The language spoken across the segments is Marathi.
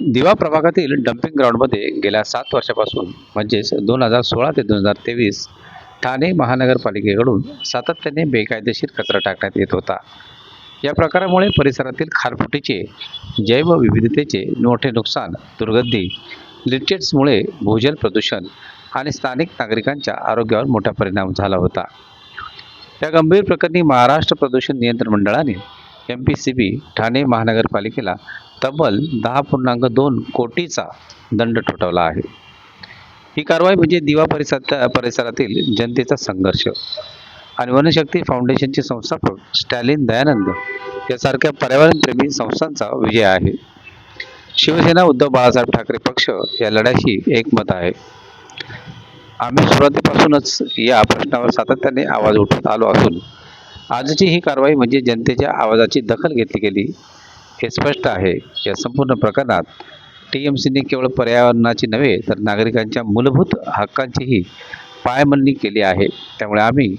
दिवा प्रभागातील डम्पिंग ग्राउंडमध्ये गेल्या सात वर्षापासून म्हणजेच दोन हजार सोळा ते दोन हजार तेवीस ठाणे महानगरपालिकेकडून सातत्याने बेकायदेशीर कचरा टाकण्यात येत होता. या प्रकारामुळे परिसरातील खारफुटीचे जैवविविधतेचे मोठे नुकसान दुर्गंधी लिटेट्समुळे भूजल प्रदूषण आणि स्थानिक नागरिकांच्या आरोग्यावर मोठा परिणाम झाला होता. या गंभीर प्रकरणी महाराष्ट्र प्रदूषण नियंत्रण मंडळाने M P C B Thane महानगरपालिकेला तब्बल दहा पूर्णांक दोन कोटीचा दंड ठोठावला आहे. ही कारवाई म्हणजे दिवा परिसर परिसरातील जनतेचा संघर्ष आणि वनशक्ती फाउंडेशनचे संस्थापक स्टॅलिन दयानंद यासारख्या पर्यावरणप्रेमी संस्थांचा विजय आहे. शिवसेना उद्धव बाळासाहेब ठाकरे पक्ष या लढ्याशी एकमत आहे. आम्ही सुरुवातीपासूनच या प्रश्नावर सातत्याने आवाज उठवत आलो असून आजची ही कारवाई म्हणजे जनतेच्या आवाजाची दखल घेतली गेली हे स्पष्ट आहे. या संपूर्ण प्रकरणात टी एम सीने केवळ पर्यावरणाची नव्हे तर नागरिकांच्या मूलभूत हक्कांचीही पायमल्ली केली आहे. त्यामुळे आम्ही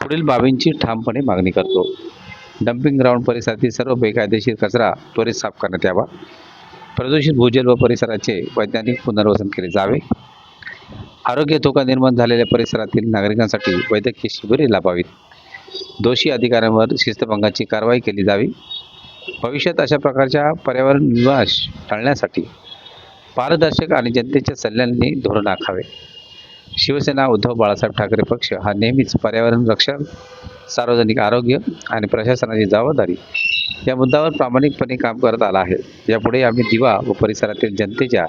पुढील बाबींची ठामपणे मागणी करतो. डम्पिंग ग्राउंड परिसरातील सर्व बेकायदेशीर कचरा त्वरित साफ करण्यात यावा. प्रदूषित भूजल व परिसराचे वैज्ञानिक पुनर्वसन केले जावे. आरोग्य धोका निर्माण झालेल्या परिसरातील नागरिकांसाठी वैद्यकीय शिबिरे लाभावीत. दोषी अधिकाऱ्यांवर शिस्तभंगाची कारवाई केली जावी. भविष्यात अशा प्रकारच्या पर्यावरण विनाश टाळण्यासाठी पारदर्शक आणि जनतेच्या सल्ल्याने धोरण आखावे. शिवसेना उद्धव बाळासाहेब ठाकरे पक्ष हा नेहमीच पर्यावरण रक्षण सार्वजनिक आरोग्य आणि प्रशासनाची जबाबदारी या मुद्द्यावर प्रामाणिकपणे काम करत आला आहे. यापुढे आम्ही दिवा व परिसरातील जनतेच्या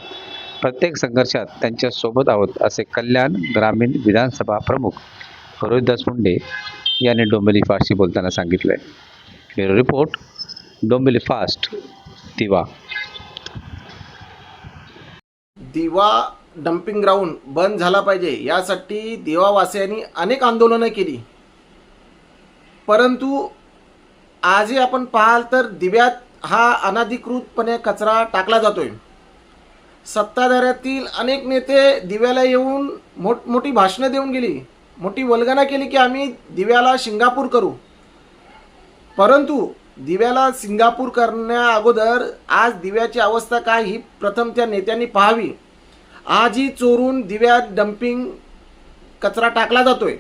प्रत्येक संघर्षात त्यांच्यासोबत आहोत असे कल्याण ग्रामीण विधानसभा प्रमुख रोहिदास मुंडे याने डोंबिवली फास्टशी बोलताना सांगितलं आहे ब्युरो रिपोर्ट डोंबिवली फास्ट दिवा. दिवा डम्पिंग ग्राउंड बंद झाला पाहिजे यासाठी दिवावासियांनी अनेक आंदोलनं केली. परंतु आजही आपण पाहाल तर दिव्यात हा अनाधिकृतपणे कचरा टाकला जातोय. सत्ताधाऱ्यातील अनेक नेते दिव्याला येऊन मोठमोठी भाषणं देऊन गेली. मोठी वल्गना केली की आम्ही दिव्याला सिंगापूर करू. परंतु दिव्याला सिंगापूर करण्या अगोदर आज दिव्याची अवस्था काय ही प्रथम त्या नेत्यांनी पाहावी. आजही चोरून दिव्यात डम्पिंग कचरा टाकला जातोय.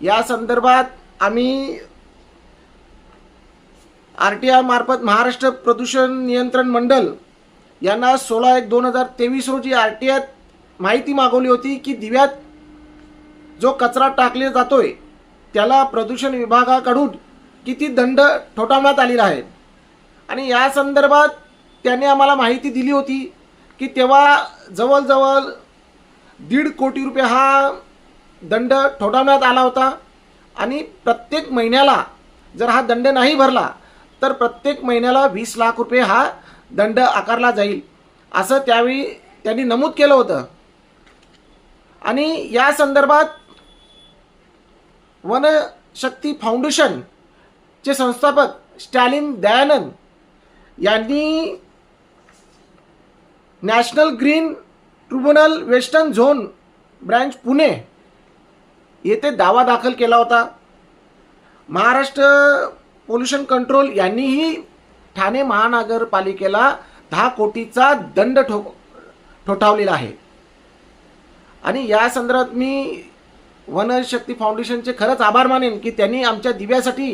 या संदर्भात आम्ही आर टी आय मार्फत महाराष्ट्र प्रदूषण नियंत्रण मंडळ यांना सोळा एक दोन हजार तेवीस रोजी आर टी आयत माहिती मागवली होती की दिव्यात जो कचरा टाकले जातोय त्याला प्रदूषण विभागाकडून किती दंड ठोठावण्यात आलेला आहे. आणि या संदर्भात त्याने आम्हाला माहिती दिली होती की तेव्हा जवळजवळ दीड कोटी रुपये हा दंड ठोठावण्यात आला होता. आणि प्रत्येक महिन्याला जर हा दंड नाही भरला तर प्रत्येक महिन्याला वीस लाख रुपये हा दंड आकारला जाईल असं त्यावेळी त्यांनी नमूद केलं होतं. आणि या संदर्भात वनशक्ती फाउंडेशन चे संस्थापक स्टॅलिन दयानंद यांनी national green tribunal western zone branch Pune येथे दावा दाखल केला होता. महाराष्ट्र पोल्युशन कंट्रोल यांनीही ठाणे महानगरपालिकेला दहा कोटीचा दंड ठो ठोठावलेला आहे. आणि या संदर्भात मी वनशक्ती फाउंडेशनचे खरंच आभार मानेन की त्यांनी आमच्या दिव्यासाठी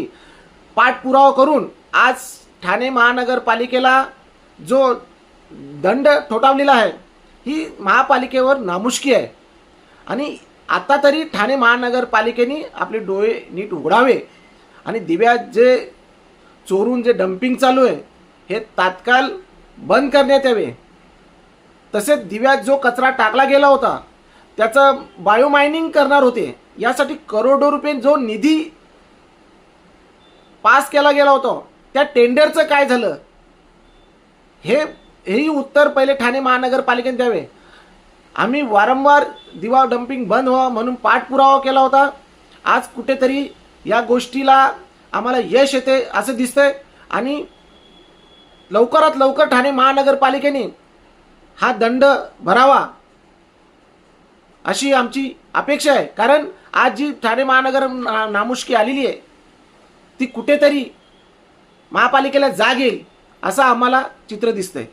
पाठपुरावा करून आज ठाणे महानगरपालिकेला जो दंड ठोठावलेला आहे ही महापालिकेवर नामुष्की आहे. आणि आता तरी ठाणे महानगरपालिकेने आपले डोळे नीट उघडावे आणि दिव्यात जे चोरून जे डम्पिंग चालू आहे हे तात्काळ बंद करण्यात यावे. तसेच दिव्यात जो कचरा टाकला गेला होता त्याचं बायोमायनिंग करणार होते. यासाठी करोडो रुपये जो निधी पास केला गेला होता त्या टेंडरचं काय झालं? हे हेही उत्तर पहिले ठाणे महानगरपालिकेने द्यावे. आम्ही वारंवार दिवा डम्पिंग बंद व्हावा म्हणून पाठपुरावा केला होता. आज कुठेतरी या गोष्टीला आम्हाला यश येते असं दिसतंय. आणि लवकरात लवकर ठाणे महानगरपालिकेने हा दंड भरावा. अशी आमची अपेक्षा आहे. कारण आज जी ठाणे महानगर ना- नामुष्की आलेली आहे ती कुठेतरी महापालिकेला जाग येईल असं आम्हाला चित्र दिसतंय.